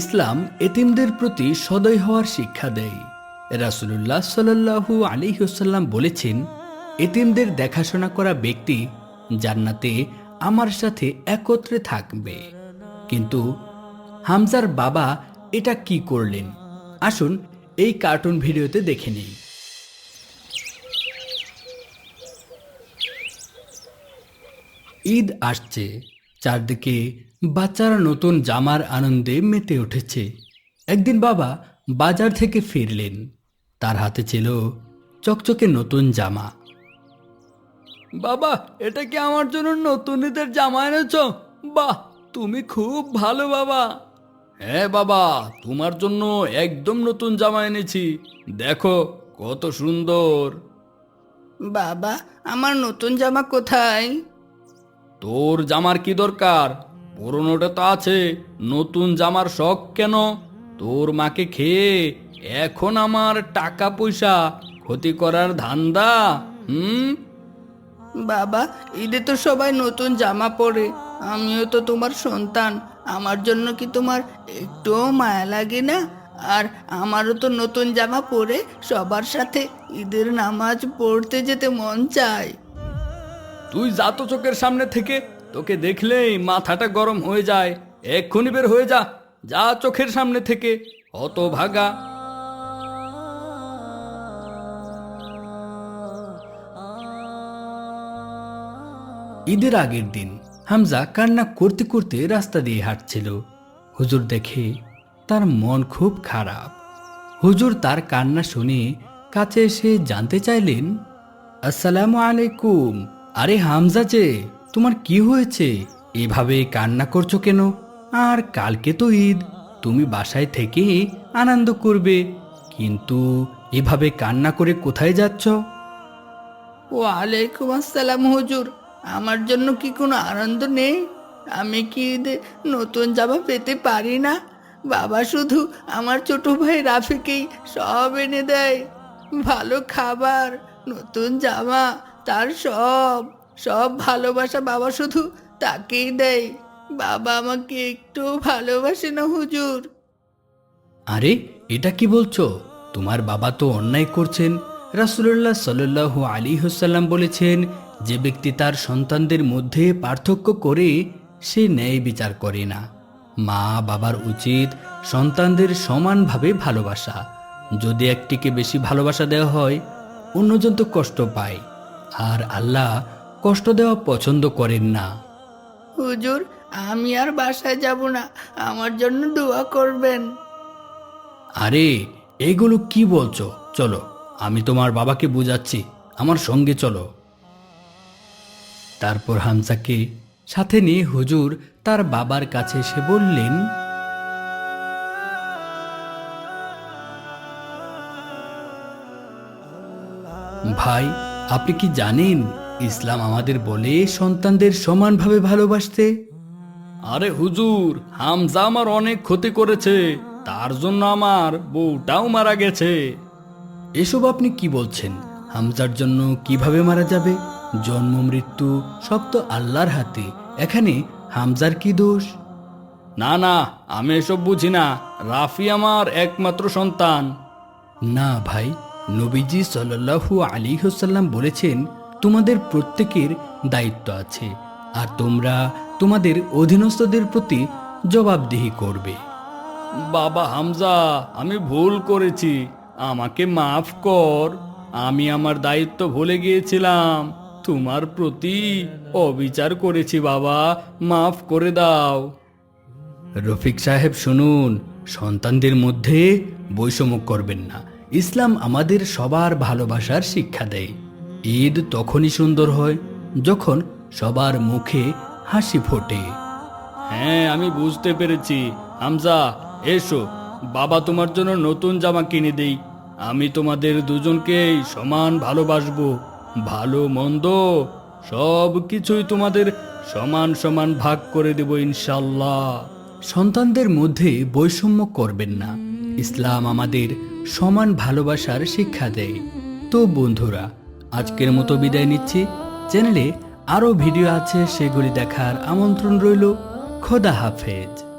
ইসলাম এতিমদের প্রতি সদয় হওয়ার শিক্ষা দেয়। রাসুলুল্লাহ সাল্লাহু আলী হুসাল্লাম বলেছেন, এতিমদের দেখাশোনা করা ব্যক্তি জান্নাতে আমার সাথে একত্রে থাকবে। কিন্তু হামজার বাবা এটা কি করলেন? আসুন এই কার্টুন ভিডিওতে দেখে নিই। ঈদ আসছে। চারদিকে বাচ্চারা নতুন জামার আনন্দে মেতে উঠেছে। একদিন বাবা বাজার থেকে ফিরলেন। তার হাতে ছিল চকচকে নতুন জামা। বাবা, এটা কি আমার জন্য নতুন ঈদের জামা এনেছ? বাহ, তুমি খুব ভালো বাবা। হ্যাঁ বাবা, তোমার জন্য একদম নতুন জামা এনেছি। দেখো, কত সুন্দর। বাবা, আমার নতুন জামা কোথায়? তোর জামার কি দরকার? পুরনোটা তো আছে, নতুন জামার শখ কেন? তোর মাকে খেয়ে এখন আমার টাকা পয়সা ক্ষতি করার ধান্দা, হুম? বাবা, ঈদে তো সবাই নতুন জামা পরে। আমিও তো তোমার সন্তান। আমার জন্য কি তোমার একটুও মায়া লাগে না? আর আমারও তো নতুন জামা পরে সবার সাথে ঈদের নামাজ পড়তে যেতে মন চায়। তুই যা তো চোখের সামনে থেকে, তোকে দেখলেই মাথাটা গরম হয়ে যায়। এক্ষুনি বের হয়ে যা যা চোখের সামনে থেকে অত ভাগা ঈদের আগের দিন হামজা কান্না করতে করতে রাস্তা দিয়ে হাঁটছিল। হুজুর দেখে তার মন খুব খারাপ। হুজুর তার কান্না শুনে কাছে এসে জানতে চাইলেন, আসসালামু আলাইকুম। আরে হামজা যে, তোমার কি হয়েছে? এভাবে কান্না করছ কেন? আর কালকে তো ঈদ, তুমি বাসায় থেকে আনন্দ করবে, কিন্তু এভাবে কান্না করে কোথায় যাচ্ছ? ওয়ালাইকুম আসসালাম হুজুর, আমার জন্য কি কোনো আনন্দ নেই? আমি কি ঈদে নতুন জামা পেতে পারি না? বাবা শুধু আমার ছোট ভাই রাফিকেই সব এনে দেয়। ভালো খাবার, নতুন জামা তার সব সব ভালোবাসা বাবা শুধু তাকেই দেয়। বাবা আমাকে একটু ভালোবাসে না হুজুর। আরে, এটা কি বলছো? তোমার বাবা তো অন্যায় করছেন। রাসুল্লাহ সাল্লাহ আলী হুসাল্লাম বলেছেন, যে ব্যক্তি তার সন্তানদের মধ্যে পার্থক্য করে, সে ন্যায় বিচার করে না। মা বাবার উচিত সন্তানদের সমানভাবে ভালোবাসা। যদি একটিকে বেশি ভালোবাসা দেওয়া হয়, অন্যজন তো কষ্ট পায়। আর আল্লাহ কষ্ট দেওয়া পছন্দ করেন না। হুজুর আমি আর বাসায় যাব না। আমার জন্য দোয়া করবেন। আরে এইগুলো কি বলছো? চলো আমি তোমার বাবাকে বুঝাচ্ছি। আমার সঙ্গে চলো। তারপর হামসাকে সাথে নিয়ে হুজুর তার বাবার কাছে এসে বললেন ভাই আপনি কি জানেন ইসলাম আমাদের বলে সন্তানদের সমানভাবে ভালোবাসতে? আরে হুজুর হামজা আমার অনেক ক্ষতি করেছে তার জন্য আমার বউটাও মারা গেছে। এসব আপনি কি বলছেন? হামজার জন্য কীভাবে মারা যাবে? জন্ম মৃত্যু সব তো আল্লাহর হাতে। এখানে হামজার কি দোষ? না না আমি এসব বুঝি না। রাফি আমার একমাত্র সন্তান। না ভাই নবীজি সাল্লাল্লাহু আলী হোসাল্লাম বলেছেন তোমাদের প্রত্যেকের দায়িত্ব আছে আর তোমরা তোমাদের অধীনস্থদের প্রতি জবাবদিহি করবে। বাবা হামজা আমি ভুল করেছি। আমাকে মাফ কর। আমি আমার দায়িত্ব ভুলে গিয়েছিলাম। তোমার প্রতি অবিচার করেছি বাবা। মাফ করে দাও। রফিক সাহেব শুনুন সন্তানদের মধ্যে বৈষম্য করবেন না। ইসলাম আমাদের সবার ভালোবাসার শিক্ষা দেয়। ঈদ তখনই সুন্দর হয় যখন সবার মুখে হাসি ফোটে। হ্যাঁ আমি বুঝতে পেরেছি। হামজা এসো। বাবা তোমার জন্য নতুন জামা কিনে দেই। আমি তোমাদের দুজনকেই সমান ভালোবাসবো। ভালো মন্দ সব কিছুই তোমাদের সমান সমান ভাগ করে দেব ইনশাল্লাহ সন্তানদের মধ্যে বৈষম্য করবেন না। ইসলাম আমাদের সমান ভালোবাসার শিক্ষা দেয়। তো বন্ধুরা, আজকের মতো বিদায় নিচ্ছি। চ্যানেলে আরও ভিডিও আছে, সেগুলি দেখার আমন্ত্রণ রইল। খোদা হাফেজ।